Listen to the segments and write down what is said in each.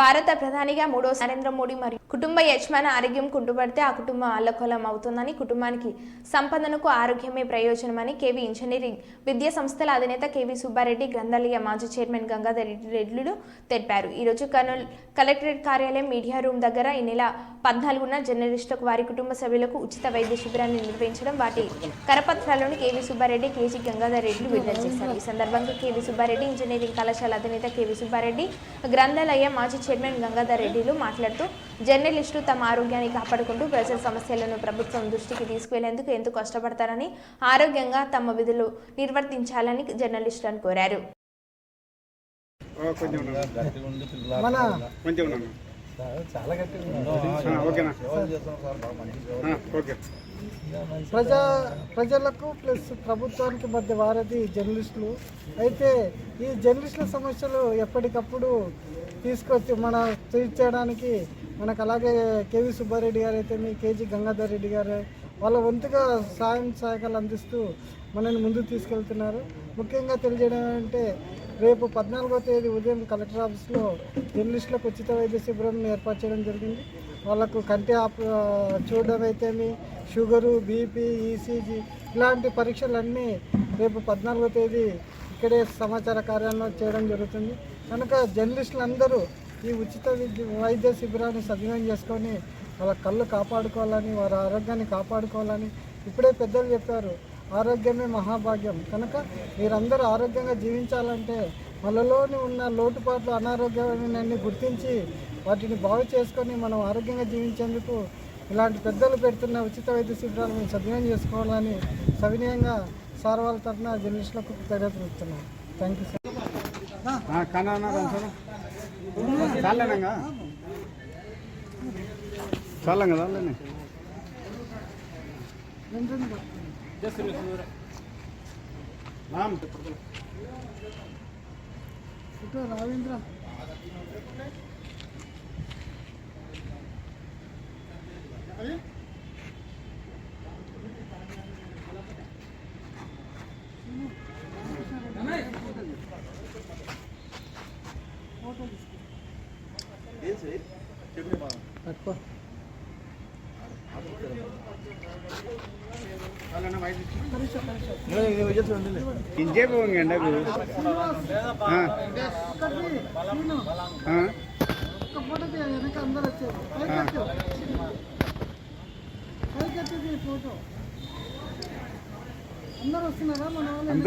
భారత ప్రధానిగా మూడో నరేంద్ర మోడీ మరియు కుటుంబ యజమాని ఆరోగ్యం కుంటుపడితే ఆ కుటుంబం అల్లకొలం అవుతుందని కుటుంబానికి సంపదనకు ఆరోగ్యమే ప్రయోజనమని కేవీ ఇంజనీరింగ్ విద్యా సంస్థల అధినేత కేవీ సుబ్బారెడ్డి గ్రంథాలయ మాజీ చైర్మన్ గంగాధర్ రెడ్లు తెలిపారు. ఈరోజు కర్నూలు కలెక్టరేట్ కార్యాలయం మీడియా రూమ్ దగ్గర ఈ నెల పద్నాలుగున జర్నలిస్టులకు వారి కుటుంబ సభ్యులకు ఉచిత వైద్య శిబిరాన్ని నిర్వహించడం వాటి కరపత్రాలను కేవీ సుబ్బారెడ్డి కేజీ గంగాధర్ రెడ్లు విడుదల చేశారు. ఈ సందర్భంగా కేవీ సుబ్బారెడ్డి ఇంజనీరింగ్ కళాశాల అధినేత కేవీ సుబ్బారెడ్డి గ్రంథాలయ మాజీ చైర్మన్ గంగాధర్ రెడ్డిలు మాట్లాడుతూ జర్నలిస్టులు తమ ఆరోగ్యాన్ని కాపాడుకుంటూ ప్రజల సమస్యలను ప్రభుత్వం దృష్టికి తీసుకువెళ్ళేందుకు ఎంతో కష్టపడతారని ఆరోగ్యంగా తమ విధులు నిర్వర్తించాలని జర్నలిస్టులను కోరారు. ప్రజా ప్రజలకు ప్లస్ ప్రభుత్వానికి మధ్య వారధి జర్నలిస్టులు. అయితే ఈ జర్నలిస్టుల సమస్యలు ఎప్పటికప్పుడు తీసుకొచ్చి మన తీర్చడానికి మనకు అలాగే కేవీ సుబ్బారెడ్డి గారు అయితే మీ కేజీ గంగాధర్ రెడ్డి గారు వాళ్ళ వంతుగా సాయం సహాయకాలు అందిస్తూ మనల్ని ముందుకు తీసుకెళ్తున్నారు. ముఖ్యంగా తెలియజేయడం అంటే రేపు పద్నాలుగో తేదీ ఉదయం కలెక్టర్ ఆఫీస్లో జర్నలిస్టులకు ఉచిత వైద్య శిబిరం ఏర్పాటు చేయడం జరిగింది. వాళ్ళకు కంటి ఆప్ చూడడం అయితేమి షుగరు బీపీ ఈసీజీ ఇలాంటి పరీక్షలన్నీ రేపు పద్నాలుగో తేదీ ఇక్కడే సమాచార కార్యాలయం చేయడం జరుగుతుంది. కనుక జర్నలిస్టులు అందరూ ఈ ఉచిత వైద్య శిబిరాన్ని సద్వినియోగం చేసుకొని వాళ్ళ కళ్ళు కాపాడుకోవాలని వారి ఆరోగ్యాన్ని కాపాడుకోవాలని ఇప్పుడే పెద్దలు చెప్పారు. ఆరోగ్యమే మహాభాగ్యం. కనుక మీరందరూ ఆరోగ్యంగా జీవించాలంటే మనలోని ఉన్న లోటుపాట్లు అనారోగ్యాన్ని గుర్తించి వాటిని బాగు చేసుకొని మనం ఆరోగ్యంగా జీవించేందుకు ఇలాంటి పెద్దలు పెడుతున్న ఉచిత వైద్య శిబిరాలు మేము సద్వినియోగం చేసుకోవాలని సవినయంగా సార్ వాళ్ళ తరఫున జర్నలిస్టులకు కృతజ్ఞతలు ఇస్తున్నాను థ్యాంక్ యూ సార్ ఆ, కానా ఫోటో తీయాలి వెనక అందరు వచ్చారు పైకెత్తు పైకెత్తుది ఈ ఫోటో అందరు వస్తున్నారా మన వాళ్ళు అంత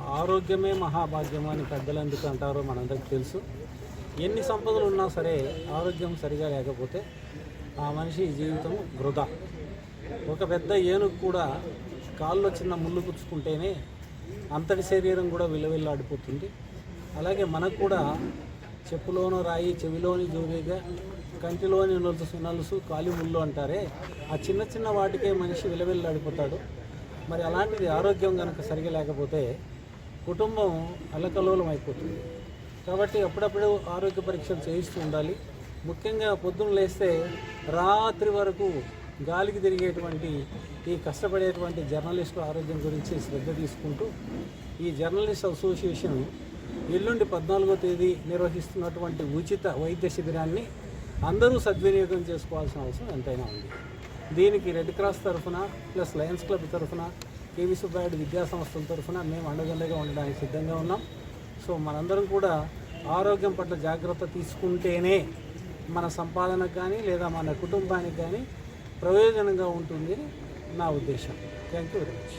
ఆరోగ్యమే మహాభాగ్యం అని పెద్దలు ఎందుకు అంటారో మనందరికీ తెలుసు. ఎన్ని సంపదలు ఉన్నా సరే ఆరోగ్యం సరిగా లేకపోతే ఆ మనిషి జీవితం వృధా. ఒక పెద్ద ఏనుగు కూడా కాళ్ళు చిన్న ముళ్ళు పుచ్చుకుంటేనే అంతటి శరీరం కూడా విలువిల్లాడిపోతుంది. అలాగే మనకు కూడా చెప్పులోను రాయి చెవిలోని జోరీగా కంటిలోని నలుసు నలుసు కాలి ముళ్ళు అంటారే ఆ చిన్న చిన్న వాటికే మనిషి విలవిల్లాడిపోతాడు. మరి అలాంటిది ఆరోగ్యం కనుక సరిగా లేకపోతే కుటుంబం అల్లకల్లోలం అయిపోతుంది కాబట్టి అప్పుడప్పుడు ఆరోగ్య పరీక్షలు చేయిస్తూ ఉండాలి. ముఖ్యంగా పొద్దున్న లేస్తే రాత్రి వరకు గాలికి తిరిగేటువంటి ఈ కష్టపడేటువంటి జర్నలిస్టుల ఆరోగ్యం గురించి శ్రద్ధ తీసుకుంటూ ఈ జర్నలిస్ట్ అసోసియేషన్ ఎల్లుండి పద్నాలుగో తేదీ నిర్వహిస్తున్నటువంటి ఉచిత వైద్య శిబిరాన్ని అందరూ సద్వినియోగం చేసుకోవాల్సిన అవసరం ఎంతైనా ఉంది. దీనికి రెడ్ క్రాస్ తరఫున ప్లస్ లయన్స్ క్లబ్ తరఫున కేవీ సుబ్బారెడ్డి విద్యా సంస్థల తరఫున మేము అండదండగా ఉండడానికి సిద్ధంగా ఉన్నాం. సో మనందరం కూడా ఆరోగ్యం పట్ల జాగ్రత్త తీసుకుంటేనే మన సంపాదనకు కానీ లేదా మన కుటుంబానికి కానీ ప్రయోజనంగా ఉంటుంది నా ఉద్దేశం. Thank you very much